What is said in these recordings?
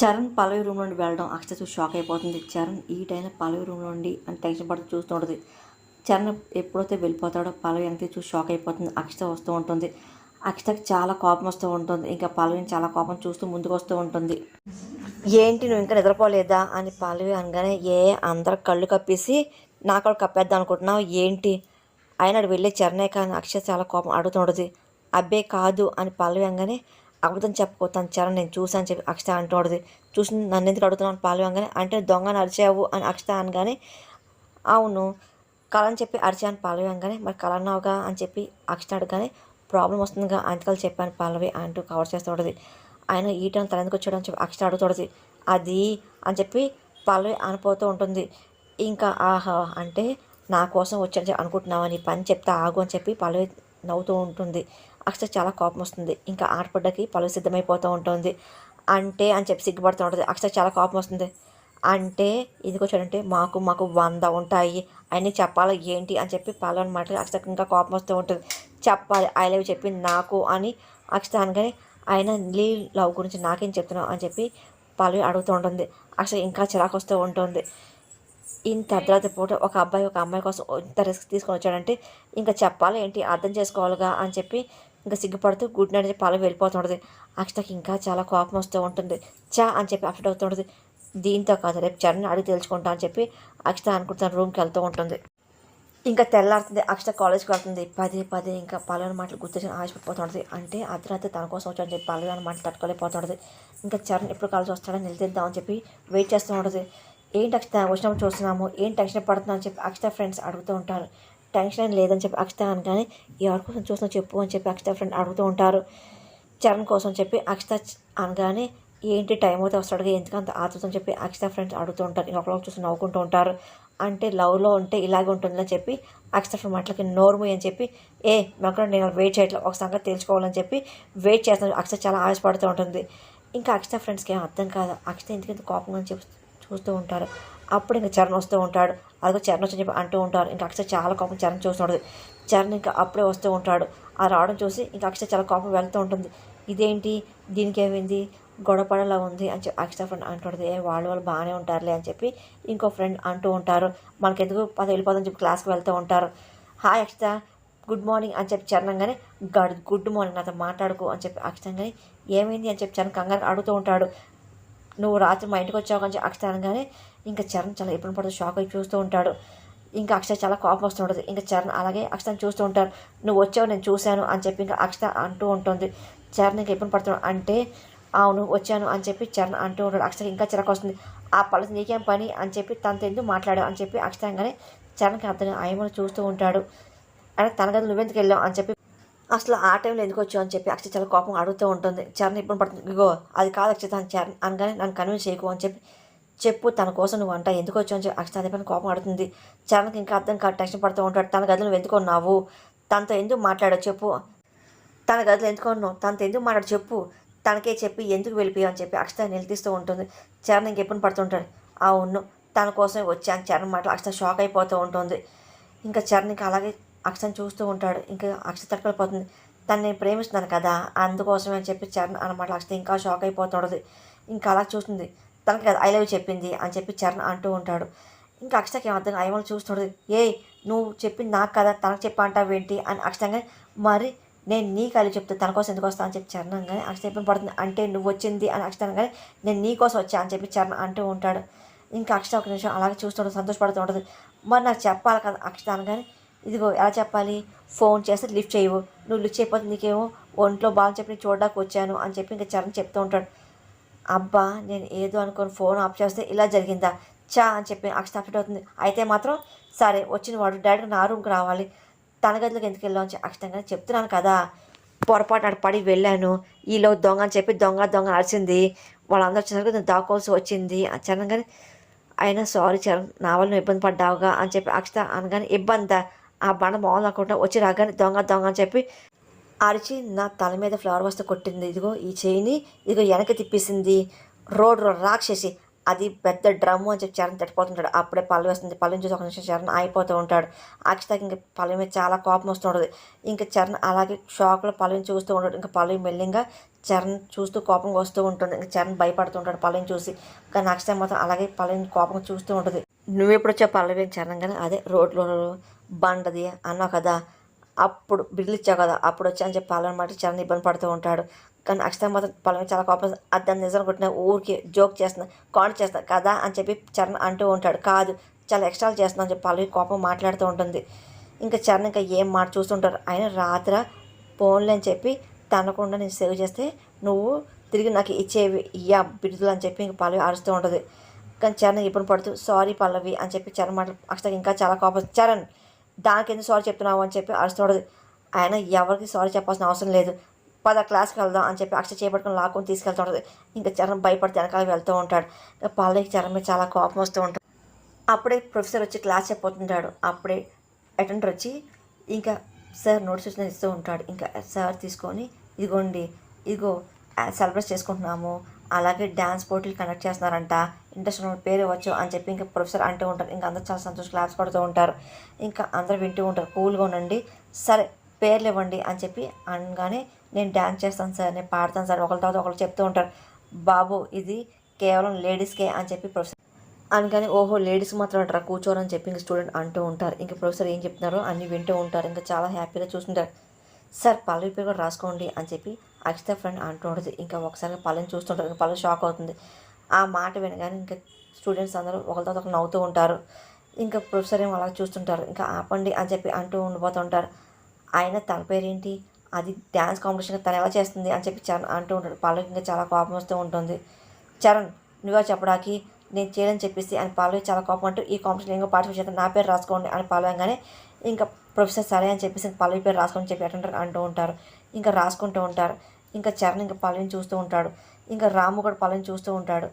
చరణ్ పల్లవి room నుండి వెళ్ళడం అక్షత చూసి షాక్ అయిపోతుంది. చరణ్ ఈ టైంలో పల్లవి రూమ్ నుండి అని టెన్షన్ పడుతూ చూస్తూ ఉంటుంది. చరణ్ ఎప్పుడైతే వెళ్ళిపోతాడో పల్లవి వెనక్కి చూసి షాక్ అయిపోతుంది. అక్షత వస్తూ ఉంటుంది. అక్షతకి చాలా కోపం వస్తూ ఉంటుంది. ఇంకా పల్లవిని చాలా కోపం చూస్తూ ముందుకు వస్తూ ఉంటుంది. ఏంటి నువ్వు ఇంకా నిద్రపోలేదా? అని పల్లవి అనగానే ఏ అందరు కళ్ళు కప్పేసి నా కళ్ళు కప్పేద్దాం అనుకుంటున్నావు? ఏంటి? ఆయన వెళ్ళే చరణే కానీ అక్షత చాలా కోపం అడుగుతుంటుంది అబ్బే కాదు అని పల్లవి అనగానే అబద్ధం చెప్పుకోతాను చరణ్ నేను చూసాను చెప్పి అక్షత అంటుండదు చూసి నన్ను ఎందుకు అడుగుతున్నాను పల్లవి అనగానే అంటే దొంగ నడిచావు అని అక్షత అనగానే అవును కళ అని చెప్పి అరిచాను పల్లవి అనగానే మరి కళ అన్నావుగా అని చెప్పి అక్షత అడగానే ప్రాబ్లం వస్తుందిగా అంతకాలు చెప్పాను పాలవి అంటూ కవర్ చేస్తుంటుంది ఆయన ఈ టైం తల ఎందుకు వచ్చాడు అని చెప్పి అక్షత అడుగుతుంది. అది అని చెప్పి పాలవి అనిపోతూ ఉంటుంది. ఇంకా ఆహా అంటే నా కోసం వచ్చాను చెప్పి పని చెప్తే ఆగు అని చెప్పి పల్లవి నవ్వుతూ ఉంటుంది. అక్షత చాలా కోపం వస్తుంది ఇంకా ఆడపడ్డకి పలు సిద్ధమైపోతూ ఉంటుంది. అంటే అని చెప్పి సిగ్గుపడుతూ ఉంటుంది. అక్షత చాలా కోపం వస్తుంది అంటే ఇదిగో చూడంటే మాకు మాకు వంద ఉంటాయి. అన్నీ చెప్పాలి ఏంటి అని చెప్పి పలు అనమాట అక్షతకు ఇంకా కోపం వస్తూ ఉంటుంది. చెప్పాలి ఐ లవ్ చెప్పి నాకు అని అక్షత అనగానే ఆయన నీ లవ్ గురించి నాకేం చెప్తున్నావు అని చెప్పి పాలు అడుగుతూ ఉంటుంది. అక్షత ఇంకా చిరాకు వస్తూ ఉంటుంది. ఇంత అర్ధరాత్రి పూట ఒక అబ్బాయి ఒక అమ్మాయి కోసం ఇంత రిస్క్ తీసుకొని వచ్చాడంటే ఇంకా చెప్పాలి ఏంటి? అర్థం చేసుకోవాలిగా అని చెప్పి ఇంకా సిగ్గుపడుతూ గుడ్ నైట్ చెప్పి పాలు వెళ్ళిపోతుంటుంది. అక్షతకి ఇంకా చాలా కోపం వస్తూ ఉంటుంది. చా అని చెప్పి అప్సెట్ అవుతుంటుంది. దీంతో కాదు రేపు చరణ్ అడిగి తెలుసుకుంటా అని చెప్పి అక్షత అనుకుంటున్న రూమ్కి వెళ్తూ ఉంటుంది. ఇంకా తెల్లారుతుంది. అక్షత కాలేజ్కి వెళ్తుంది. పదే పదే ఇంకా పల్లవి మాటలు గుర్తించి ఆశపడిపోతుంటుంది అంటే అర్ధరాత్రి తన కోసం వచ్చాడని చెప్పి పల్లవి అని మాటలు తట్టుకోలేకపోతుంటుంది. ఇంకా చరణ్ ఎప్పుడు కలిసి వస్తాడని నిలదీద్దామని చెప్పి వెయిట్ చేస్తూ ఉంటుంది. ఏంటి అక్షత? వచ్చినప్పుడు చూస్తున్నాము. ఏం టెన్షన్ పడుతున్నా అని చెప్పి అక్షత ఫ్రెండ్స్ అడుగుతూ ఉంటారు. టెన్షన్ ఏం లేదని చెప్పి అక్షత అనగానే ఎవరి కోసం చూస్తున్నా చెప్పు అని చెప్పి అక్షత ఫ్రెండ్ అడుగుతూ ఉంటారు. చరణ్ కోసం చెప్పి అక్షత అనగానే ఏంటి టైం అయితే వస్తాడుగా ఎందుకంత ఆతృత అని చెప్పి అక్షత ఫ్రెండ్స్ అడుగుతూ ఉంటారు. ఒకరికి చూసి నవ్వుకుంటూ ఉంటారు. అంటే లవ్లో ఉంటే ఇలాగే ఉంటుందని చెప్పి అక్షత ఫ్రెండ్ మాటలకి నోర్ము అని చెప్పి ఏ మాకు నేను వెయిట్ చేయట్లేదు ఒక సంగతి తెలుసుకోవాలని చెప్పి వెయిట్ చేస్తాను అక్షత చాలా ఆశపడుతూ ఉంటుంది. ఇంకా అక్షత ఫ్రెండ్స్కి ఏం అర్థం కాదు. అక్షత ఎందుకంత కోపంగా అని చెప్పి చూస్తూ ఉంటారు. అప్పుడు ఇంకా చరణ్ వస్తూ ఉంటాడు. అదిగో చరణ్ వచ్చి చెప్పి అంటూ ఉంటారు. ఇంకా అక్షర చాలా కోపం చరణ్ చూస్తున్నాడు చరణ్ ఇంకా అప్పుడే వస్తూ ఉంటాడు. ఆ రావడం చూసి ఇంకా అక్షర చాలా కోపం వెళ్తూ ఉంటుంది. ఇదేంటి? దీనికి ఏమైంది? గొడవపడలా ఉంది అని చెప్పి అక్షర ఫ్రెండ్ అంటుంటుంది. ఏ వాళ్ళు వాళ్ళు బాగానే ఉంటారులే అని చెప్పి ఇంకో ఫ్రెండ్ అంటూ ఉంటారు. మనకెందుకు పది వెళ్ళిపోదని చెప్పి క్లాస్కి వెళ్తూ ఉంటారు. హాయ్ అక్షత గుడ్ మార్నింగ్ అని చెప్పి చరణంగానే గడ్ గుడ్ మార్నింగ్ నాతో మాట్లాడుకో అని చెప్పి అక్షతంగానే ఏమైంది అని చెప్పి చరణ్ కంగారు అడుగుతూ ఉంటాడు. నువ్వు రాత్రి మా ఇంటికి వచ్చావు కానీ అక్షత అనగానే ఇంకా చరణ్ చాలా ఎప్పుడు పడుతుంది షాక్ అయి చూస్తూ ఉంటాడు. ఇంకా అక్షత చాలా కోపం వస్తుంటుంది ఇంకా చరణ్ అలాగే అక్షతను చూస్తూ ఉంటారు నువ్వు వచ్చావు నేను చూశాను అని చెప్పి ఇంకా అక్షత అంటూ ఉంటుంది. చరణ్ ఇంకా ఎప్పుడు పడుతున్నాడు. అంటే అవును వచ్చాను అని చెప్పి చరణ్ అంటూ ఉంటాడు. అక్షత ఇంకా చిరక వస్తుంది. ఆ పళ్ళ నీకేం పని? అని చెప్పి తనతో ఎందుకు మాట్లాడావు? అని చెప్పి అక్షతంగానే చరణ్కి అర్థం ఆయమను చూస్తూ ఉంటాడు. అంటే తన గది నువ్వెందుకు వెళ్ళావు? అని చెప్పి అసలు ఆ టైంలో ఎందుకు వచ్చావు అని చెప్పి అక్షత చాలా కోపం అడుగుతూ ఉంటుంది. చరణ్ ఇబ్బంది పడుతుంది. ఇగో అది కాదు అక్షత అని చరణ్ అనగానే నన్ను కన్విన్స్ చేయకు అని చెప్పి చెప్పు తన కోసం నువ్వు అంట ఎందుకు వచ్చావు అని చెప్పి అక్షత అదే పని కోపం అడుగుతుంది. చరణ్కి ఇంకా అర్థం కాదు టెన్షన్ పడుతూ ఉంటాడు. తన గదిలో నువ్వు ఎందుకు ఉన్నావు? తనతో ఎందుకు మాట్లాడో చెప్పు. తన గదిలో ఎందుకు ఉన్నావు? తనతో ఎందుకు మాట్లాడు చెప్పు. తనకే చెప్పి ఎందుకు వెళ్ళిపోయావు అని చెప్పి అక్షత నిలదీస్తూ ఉంటుంది. చరణ్ ఇంకెప్పుడు పడుతుంటాడు అవును తన కోసమే వచ్చాను చరణ్ మాట అక్షత షాక్ అయిపోతూ ఉంటుంది. ఇంకా చరణ్ ఇంకా అలాగే అక్షతను చూస్తూ ఉంటాడు. ఇంకా అక్షత తట్టుకోలేకపోతుంది. తనని ప్రేమిస్తున్నాను కదా అందుకోసమే అని చెప్పి చరణ్ అన్నమాట అక్షత ఇంకా షాక్ అయిపోతుండదు ఇంకా అలా చూస్తుంది. తనకి కదా ఐ లవ్ చెప్పింది అని చెప్పి చరణ్ అంటూ ఉంటాడు. ఇంకా అక్షతకి ఏం అర్థం ఐమలు చూస్తుండదు ఏ నువ్వు చెప్పింది నాకు కదా తనకు చెప్పి అంటావేంటి అని అక్షతంగా మరి నేను నీ కలిగి చెప్తే తన కోసం ఎందుకు వస్తా అని చెప్పి చరణ్ కానీ అక్షత ఇబ్బంది పడుతుంది. అంటే నువ్వు వచ్చింది అని అక్షత కానీ నేను నీ కోసం వచ్చా అని చెప్పి చరణ్ అంటూ ఉంటాడు. ఇంకా అక్షత ఒక నిమిషం అలాగే చూస్తుంటుంది సంతోషపడుతూ ఉంటుంది. మరి నాకు చెప్పాలి కదా అక్షతాన్ని కానీ ఇదిగో ఎలా చెప్పాలి? ఫోన్ చేస్తే లిఫ్ట్ చేయవు. నువ్వు లిఫ్ట్ చేయకపోతే నీకేమో ఒంట్లో బాగా చెప్పి నేను చూడడానికి వచ్చాను అని చెప్పి ఇంకా చరణ్ చెప్తూ ఉంటాడు. అబ్బా నేను ఏదో అనుకోని ఫోన్ ఆఫ్ చేస్తే ఇలా జరిగిందా? చా అని చెప్పి అక్షత అప్డేట్ అవుతుంది. అయితే మాత్రం సరే వచ్చిన వాడు డైరెక్ట్గా నా రూమ్కి రావాలి. తన గదిలోకి ఎందుకు వెళ్ళావు అక్షతంగా చెప్తున్నాను కదా. పొరపాటు అక్కడ పడి వెళ్ళాను. ఈలో దొంగ అని చెప్పి దొంగ దొంగ అరిచింది. వాళ్ళందరూ వచ్చేసరికి నేను దాక్కోవాల్సి వచ్చింది. చరణ్ కానీ అయినా సారీ చరణ్ నా వల్ల ఇబ్బంది పడ్డావుగా అని చెప్పి అక్షత అనగానే ఇబ్బందా? ఆ బండ మామూలు వచ్చి రాగానే దొంగ దొంగ అని చెప్పి అరిచి నా తల మీద ఫ్లవర్ వస్తే కొట్టింది. ఇదిగో ఈ చేయిని ఇదిగో వెనక తిప్పేసింది. రోడ్ రాక్షసి అది పెద్ద డ్రమ్ము అని చెప్పి చరణ్ తట్టిపోతుంటాడు అప్పుడే పళ్ళు వేస్తుంది. పళ్ళని చూసి ఒక నిమిషం చరణ్ అయిపోతూ ఉంటాడు. అక్షతకి ఇంకా పళ్ళు మీద చాలా కోపం వస్తుంటుంది. ఇంకా చరణ్ అలాగే షాక్లో పళ్ళని చూస్తూ ఉంటాడు. ఇంకా పళ్ళు మెల్లింగా చరణ్ చూస్తూ కోపం వస్తూ ఉంటుంది ఇంకా చరణ్ భయపడుతుంటాడు పళ్ళని చూసి. కానీ అక్షత మాత్రం అలాగే పళ్ళని కోపం చూస్తూ ఉంటుంది. నువ్వు ఎప్పుడు వచ్చావు పల్లవి చరణ్ కానీ అదే రోడ్లో బండది అన్నావు కదా అప్పుడు బిడ్డలు ఇచ్చావు కదా అప్పుడు వచ్చా అని చెప్పి పాలన మాట చరణ్ ఇబ్బంది పడుతూ ఉంటాడు. కానీ అక్షత మాత్రం పల్లవి చాలా కోపం అది దాన్ని నిజం కొట్టిన ఊరికి జోక్ చేస్తున్నా కాల్ చేస్తున్నా కదా అని చెప్పి చరణ్ అంటూ ఉంటాడు. కాదు చాలా ఎక్స్ట్రాలు చేస్తున్నా అని చెప్పి పల్లవి కోపం మాట్లాడుతూ ఉంటుంది. ఇంకా చరణ్ ఇంకా ఏం మాట చూస్తుంటారు? ఆయన రాత్ర ఫోన్లు అని చెప్పి తనకుండా నేను సేవ్ చేస్తే నువ్వు తిరిగి నాకు ఇచ్చేవి ఇయ్యా బిడుదలు అని చెప్పి ఇంక పల్లవి అరుస్తూ ఉంటుంది. కానీ చరణ్ ఇప్పుడు పడుతూ సారీ పల్లవి అని చెప్పి చరణ్ మాట అక్షతకి ఇంకా చాలా కోపం. చరణ్ దానికి ఎందుకు సారీ చెప్తున్నావు అని చెప్పి అరుస్తున్నాడు. ఆయన ఎవరికి సారీ చెప్పాల్సిన అవసరం లేదు. పద క్లాస్కి వెళ్దాం అని చెప్పి అక్ష చేపట్టుకుని లాక్కొని తీసుకెళ్తూ ఉంటుంది ఇంకా చరణ్ భయపడితే వెనకాల వెళ్తూ ఉంటాడు. ఇంకా పల్లవికి చరణ్ మీద చాలా కోపం వస్తూ ఉంటుంది. అప్పుడే ప్రొఫెసర్ వచ్చి క్లాస్ చెప్పబోతుంటాడు అప్పుడే అటెండర్ వచ్చి ఇంకా సార్ నోట్స్ ఇస్తూ ఉంటాడు. ఇంకా సార్ తీసుకొని ఇదిగోండి ఇదిగో సెలబ్రేట్ చేసుకుంటున్నాము. అలాగే డ్యాన్స్ పోటీలు కండక్ట్ చేస్తున్నారంట. ఇంట్రెస్ట్ ఉన్న పేరు ఇవ్వచ్చు అని చెప్పి ఇంకా ప్రొఫెసర్ అంటూ ఉంటారు. ఇంకా అందరూ చాలా సంతోషం క్లాప్స్ కొడుతూ ఉంటారు. ఇంకా అందరూ వింటూ ఉంటారు. కూల్గా ఉండండి. సరే పేర్లు ఇవ్వండి అని చెప్పి అనగానే నేను డ్యాన్స్ చేస్తాను సార్ నేను పాడతాను సార్. ఒకరి తర్వాత ఒకరు చెప్తూ ఉంటారు బాబు ఇది కేవలం లేడీస్కే అని చెప్పి ప్రొఫెసర్ అనగానే ఓహో లేడీస్ మాత్రం అంటారా? కూర్చోరని చెప్పి ఇంకా స్టూడెంట్ అంటూ ఉంటారు. ఇంకా ప్రొఫెసర్ ఏం చెప్తున్నారో అన్ని వింటూ ఉంటారు. ఇంకా చాలా హ్యాపీగా చూస్తుంటారు. సార్ పల్లవి పేరు కూడా రాసుకోండి అని చెప్పి అక్షిత ఫ్రెండ్ అంటూ ఉంటుంది. ఇంకా ఒకసారి పల్లెని చూస్తుంటారు. ఇంకా పల్లె షాక్ అవుతుంది. ఆ మాట వినగానే ఇంకా స్టూడెంట్స్ అందరూ ఒకరితో ఒకరు నవ్వుతూ ఉంటారు. ఇంకా ప్రొఫెసర్ ఏమో అలా చూస్తుంటారు. ఇంకా ఆపండి అని చెప్పి అంటూ ఉండిపోతుంటారు ఆయన తన పేరేంటి? అది డ్యాన్స్ కాంపిటీషన్ తను ఎలా చేస్తుంది అని చెప్పి చరణ్ అంటూ ఉంటాడు. పల్లవికి ఇంకా చాలా కోపం వస్తూ ఉంటుంది. చరణ్ నువ్వే చెప్పడానికి నేను చేయని చెప్పేసి అని పల్లవి చాలా కోపం అంటూ ఈ కాంపిటీషన్ ఇంకా పార్టిసిపేట్ చేస్తాను నా పేరు రాసుకోండి అని పల్లవంగానే ఇంకా ప్రొఫెసర్ సరే అని చెప్పేసి పల్లవి పేరు రాసుకొని చెప్పి అటెండర్ అంటూ ఉంటారు. ఇంకా రాసుకుంటూ ఉంటారు. ఇంకా చరణ్ ఇంకా పల్లవిని చూస్తూ ఉంటాడు. ఇంకా రాము కూడా పల్లవిని చూస్తూ ఉంటాడు.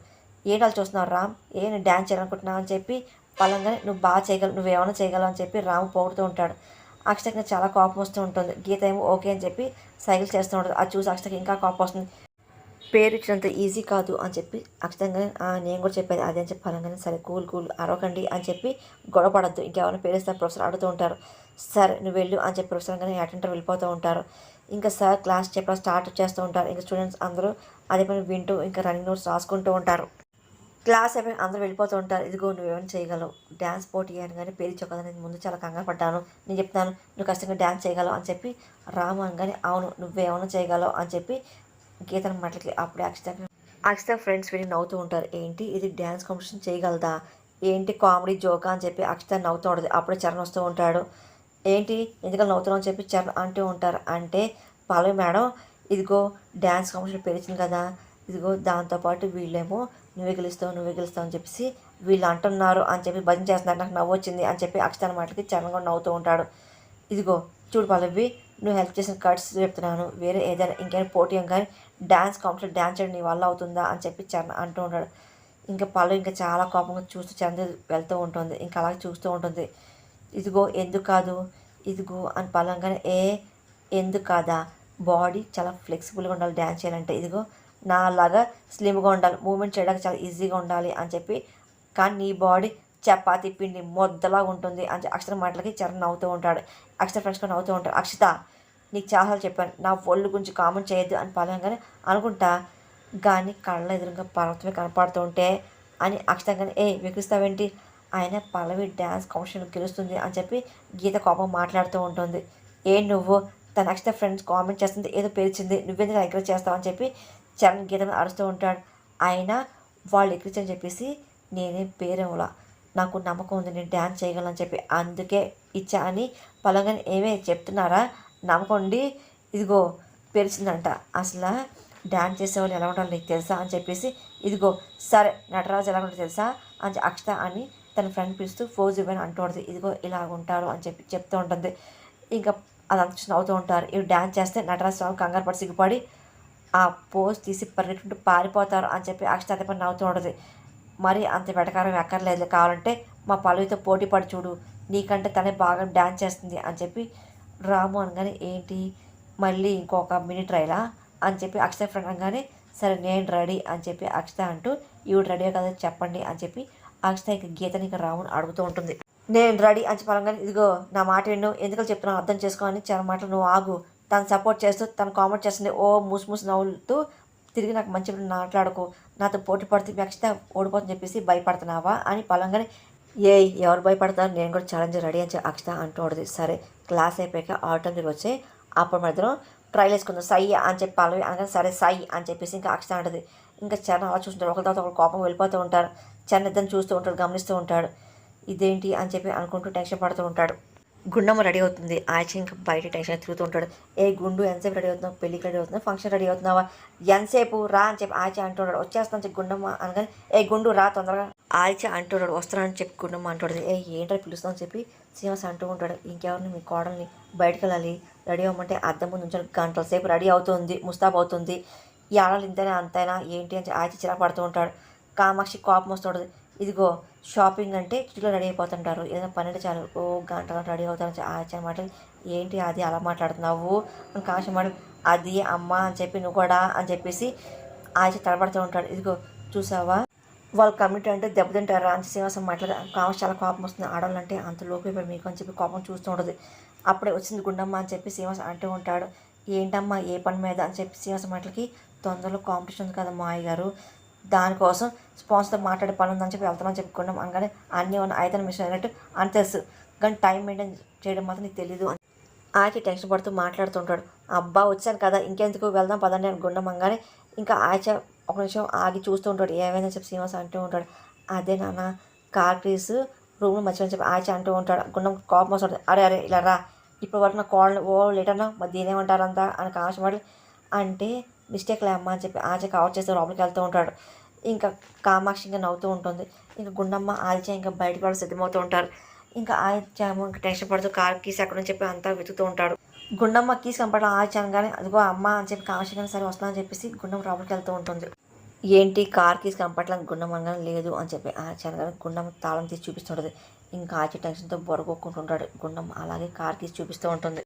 ఏడాలు చూస్తున్నావు రామ్? ఏ నేను డ్యాన్స్ చేయాలనుకుంటున్నావు అని చెప్పి పలంగానే నువ్వు బాగా చేయగలవు నువ్వేమైనా చేయగలవు? అని చెప్పి రాము పొగుడుతూ ఉంటాడు. అక్షతకి చాలా కోపం వస్తూ ఉంటుంది. గీత ఏమో ఓకే అని చెప్పి సైకిల్ చేస్తూ ఉంటుంది. అది చూసి అక్షతకి ఇంకా కోపం వస్తుంది. పేరు ఇచ్చినంత ఈజీ కాదు అని చెప్పి అక్షతంగా నేను కూడా చెప్పేది అదే అని చెప్పి పలంగానే సరే కూల్ కూల్ అరవకండి అని చెప్పి గొడవ పడద్దు. ఇంకెవరైనా పేరు ఇస్తారు ప్రొఫెసర్ అడుగుతూ ఉంటారు. సరే నువ్వు వెళ్ళు అని చెప్పి ప్రొఫెసర్ కానీ అటెంటర్ వెళ్ళిపోతూ ఉంటారు. ఇంకా సార్ క్లాస్ చెప్పడం స్టార్ట్ చేస్తూ ఉంటారు. ఇంకా స్టూడెంట్స్ అందరూ అదే పని వింటూ ఇంకా రన్నింగ్ నోట్స్ రాసుకుంటూ ఉంటారు. క్లాస్ అయిపోయిన అందరూ వెళ్ళిపోతూ ఉంటారు. ఇదిగో నువ్వేమైనా చేయగలవు. డ్యాన్స్ పోటీ అనగానే పేరు ఇచ్చావు కదా నేను ముందు చాలా కంగారు పడ్డాను. నేను చెప్తాను నువ్వు ఖచ్చితంగా డ్యాన్స్ చేయగలవు అని చెప్పి రాము అనగానే అవును నువ్వేమైనా చేయగలవు అని చెప్పి గీతన మాటలకి అప్పుడే అక్షత అక్షత ఫ్రెండ్స్ విని నవ్వుతూ ఉంటారు. ఏంటి? ఇది డ్యాన్స్ కాంపిటీషన్ చేయగలదా? ఏంటి? కామెడీ జోకా అని చెప్పి అక్షత నవ్వుతూ ఉంటుంది. అప్పుడే చరణ్ వస్తూ ఉంటాడు. ఏంటి ఎందుకని నవ్వుతున్నావు అని చెప్పి చరణ్ అంటూ ఉంటారు. అంటే పల్లవి మేడం ఇదిగో డ్యాన్స్ కాంపిటీషన్ పెరిచింది కదా ఇదిగో దాంతోపాటు వీళ్ళేమో నువ్వే గెలుస్తావు నువ్వే గెలుస్తావు అని చెప్పేసి వీళ్ళు అంటున్నారు అని చెప్పి భజన చేస్తున్నారు. నాకు నవ్వు వచ్చింది అని చెప్పి అక్షత మాటలకి చరణ్ కూడా నవ్వుతూ ఉంటాడు. ఇదిగో చూడు పల్లవి నువ్వు హెల్ప్ చేసిన కట్స్ చెప్తున్నాను. వేరే ఏదైనా ఇంకేమైనా పోటీ కానీ డ్యాన్స్ కాంపిటీషన్ డ్యాన్స్ చేయడం నీ వల్ల అవుతుందా అని చెప్పి చరణ్ అంటూ ఉంటాడు. ఇంకా పల్లవి ఇంకా చాలా కోపంగా చూస్తూ చంద్ర వెళ్తూ ఉంటుంది. ఇంకా అలాగే చూస్తూ ఉంటుంది. ఇదిగో ఎందుకు కాదు? ఇదిగో అని పలంగానే ఏ? ఎందుకు కాదా? బాడీ చాలా ఫ్లెక్సిబుల్గా ఉండాలి డ్యాన్స్ చేయాలంటే. ఇదిగో నాలాగా స్లిమ్గా ఉండాలి. మూమెంట్ చేయడానికి చాలా ఈజీగా ఉండాలి అని చెప్పి. కానీ నీ బాడీ చపాతి పిండి మొద్దలా ఉంటుంది అని అక్షర మాటలకి చరణ్ నవ్వుతూ ఉంటాడు. అక్షర ఫ్రెండ్స్గా నవ్వుతూ ఉంటాడు అక్షిత నీకు చాలాసార్లు చెప్పాను నా ఒళ్ళు గురించి కామెంట్ చేయొద్దు అని పలంగానే అనుకుంటా. కానీ కళ్ళ ఎదురుగా పర్వతమే కనపడుతూ ఉంటే అని అక్షితంగానే ఏ వికరిస్తావేంటి ఆయన పల్లవి డ్యాన్స్ కాంపిటీషన్ గెలుస్తుంది అని చెప్పి గీత కోపం మాట్లాడుతూ ఉంటుంది. ఏ నువ్వు తన అక్షత ఫ్రెండ్స్ కామెంట్ చేస్తుంది ఏదో పేర్చింది నువ్వెందుకు ఎంకరేజ్ చేస్తావు అని చెప్పి చరణ్ గీత అరుస్తూ ఉంటాడు. ఆయన వాళ్ళు ఎక్కించని చెప్పేసి నేనేం పేరేమలా. నాకు నమ్మకం ఉంది నేను డ్యాన్స్ చేయగలను చెప్పి అందుకే ఇచ్చా అని పలంగానే ఏమే చెప్తున్నారా? నమ్మకం ఉండి ఇదిగో పెరిచిందంట అసలు డ్యాన్స్ చేసేవాళ్ళు ఎలా ఉంటారో నీకు తెలుసా? అని చెప్పేసి ఇదిగో సరే నటరాజు ఎలా ఉంటారో తెలుసా? అని అక్షత అని తన ఫ్రెండ్ పిలుస్తూ ఫోజ్ ఇవ్వని అంటూ ఇదిగో ఇలా ఉంటారు అని చెప్పి చెప్తూ ఉంటుంది. ఇంకా అదంతా చూసి నవ్వుతూ ఉంటారు. ఇవి డ్యాన్స్ చేస్తే నటరాజు స్వామి కంగారు పడి సిగ్గుపడి ఆ పోజ్ తీసి పరిగెట్టుకుంటూ పారిపోతారు అని చెప్పి అక్షత అదే పని నవ్వుతూ ఉంటుంది. మరి అంత వెటకారం ఎక్కర్లేదు కావాలంటే మా పలువితో పోటీ పడి చూడు నీకంటే తనే బాగా డ్యాన్స్ చేస్తుంది అని చెప్పి రాము అనగానే ఏంటి? మళ్ళీ ఇంకొక మినీ ట్రైలా అని చెప్పి అక్షత ఫ్రెండ్ అనగానే సరే నేను రెడీ అని చెప్పి అక్షత అంటూ ఈవిడ రెడీ కదా చెప్పండి అని చెప్పి అక్షత ఇక గీతని ఇక రాముని అడుగుతూ ఉంటుంది. నేను రెడీ అని చెప్పాలని ఇదిగో నా మాట విన్ను ఎందుకు చెప్తున్నావు? అర్థం చేసుకోని చాలా మాటలు నువ్వు ఆగు. తను సపోర్ట్ చేస్తూ తను కామెంట్ చేస్తుంది. ఓ మూసి మూసి నవ్వులుతూ తిరిగి నాకు మంచి మాట్లాడుకో. నాతో పోటీ పడితే మీ అక్షత ఓడిపోతుందని చెప్పేసి భయపడుతున్నావా? అని పలంగానే ఏ ఎవరు భయపడతారు? నేను కూడా ఛాలెంజ్ రెడీ అని చెప్పి అక్షత అంటూ సరే క్లాస్ అయిపోయాక ఆటో దగ్గర వచ్చి అప్పుడు మధ్యలో ట్రైల్ వేసుకుందాం. సై అని చెప్పి పల్లవి అనగా సరే సై అని చెప్పేసి ఇంకా అక్షత అంటది. ఇంకా చరణ్ అలా చూస్తుంటారు ఒకరి తర్వాత ఒకరు కోపం వెళ్ళిపోతూ ఉంటారు. చరణ్ ఇద్దరిని చూస్తూ ఉంటాడు గమనిస్తూ ఉంటాడు. ఇదేంటి అని చెప్పి అనుకుంటూ టెన్షన్ పడుతూ ఉంటాడు. గుండమ్మ రెడీ అవుతుంది. ఆచి ఇంకా బయట టెన్షన్ తిరుగుతూ ఉంటాడు. ఏ గుండు ఎంతసేపు రెడీ అవుతున్నావు? పెళ్ళికి రెడీ అవుతున్నావు? ఫంక్షన్ రెడీ అవుతున్నావా? ఎంతసేపు రా అని చెప్పి ఆచి అంటున్నాడు వచ్చేస్తాను చెప్పి గుండమ్మ అనగానే ఏ గుండు రా తొందరగా. ఆచి అంటున్నాడు వస్తున్నానని చెప్పి గుండమ్మ అంటాడు ఏ ఏంటో పిలుస్తామని చెప్పి శ్రీనివాస్ అంటూ ఉంటాడు. ఇంకెవరిని? మీ కోడల్ని బయటకు వెళ్ళాలి. రెడీ అవ్వమంటే అద్దం ముందు గంటల సేపు రెడీ అవుతుంది. ముస్తాబ్ అవుతుంది. ఈ ఆడవాళ్ళు ఇంతైనా అంతైనా ఏంటి అని ఆచి చిరా పడుతూ ఉంటాడు. కామాక్షి కోపం వస్తుంటుంది. ఇదిగో షాపింగ్ అంటే చిటిలో రెడీ అయిపోతుంటారు. ఏదైనా పని అంటే చాలు. ఓ గంట రెడీ అవుతారు. ఆచార మాటలు. ఏంటి అది? అలా మాట్లాడుతున్నావు? అని కామాక్షి మాట అది అమ్మ అని చెప్పి నువ్వు కూడా అని చెప్పేసి ఆచి తడబడుతూ ఉంటాడు. ఇదిగో చూసావా? వాళ్ళ కమిటీ అంటే దెబ్బతింటారా అని శ్రీనివాసం మాట్లాడి కావచ్చు చాలా కోపం వస్తుంది. ఆడవాళ్ళంటే అంత లోపలిపోయి మీకు అని చెప్పి కోపం చూస్తూ ఉంటుంది. అప్పుడే వచ్చింది గుండమ్మ అని చెప్పి శ్రీనివాసం అంటూ ఉంటాడు. ఏంటమ్మా ఏ పని మీద? అని చెప్పి శ్రీనివాస మాటలకి తొందరలో కాంపిటీషన్ ఉంది కదా మా గారు దానికోసం స్పాన్సర్తో మాట్లాడే పని ఉందని చెప్పి వెళ్తామని చెప్పుకున్నాం. అనగానే అన్నీ ఉన్న అయితే మిషన్ అయినట్టు అని తెలుసు. కానీ టైం మెయింటైన్ చేయడం మాత్రం నీకు తెలీదు అని. ఆచి టెన్షన్ పడుతూ మాట్లాడుతుంటాడు. అబ్బా వచ్చాను కదా ఇంకెందుకు? వెళ్దాం పదండి అని గుండమంగానే ఇంకా ఆచ ఒక నిమిషం ఆగి చూస్తూ ఉంటాడు. ఏమైనా చెప్పి శ్రీనివాస్ అంటూ ఉంటాడు. అదే నాన్న కార్ కీస్ రూమ్లో మర్చిపోయి చెప్పి ఆచ అంటూ ఉంటాడు. గుండం కోపం వస్తుంది. అరే అరే ఇలా రా. ఇప్పుడు వరకు నా కాల్ ఓ లేటర్నా మరి దీనేమంటారంతా అని కాశమాటలు అంటే మిస్టేక్ లే అమ్మ అని చెప్పి ఆచ కవర్ చేసి లోపలికి వెళ్తూ ఉంటాడు. ఇంకా కామాక్షి ఇంకా నవ్వుతూ ఉంటుంది. ఇంకా గుండమ్మ ఆల్చే ఇంకా బయటకు వాళ్ళు సిద్ధమవుతూ ఉంటారు. ఇంకా ఆదిత్య ఇంకా టెన్షన్ పడుతూ కార్ కీస్ ఎక్కడ అని చెప్పి అంతా వెతుకుతూ ఉంటాడు. గుండమ్మ కీస్ కనపడడం ఆల్చాను కానీ అదిగో అమ్మ అని చెప్పి కామాక్షి కానీ సరే వస్తుందని చెప్పేసి గుండమ్మ లోపలికి వెళ్తూ ఉంటుంది. ఏంటి కార్ కీస్ కంపట్లని గుండం అనగానే లేదు అని చెప్పి ఆచాను కానీ గుండమ్మ తాళం తీసి చూపిస్తుంటుంది ఇంకా ఆచి టెన్షన్తో బొరగొక్కుంటుంటాడు గుండమ్మ అలాగే కార్ కీస్ చూపిస్తూ ఉంటుంది.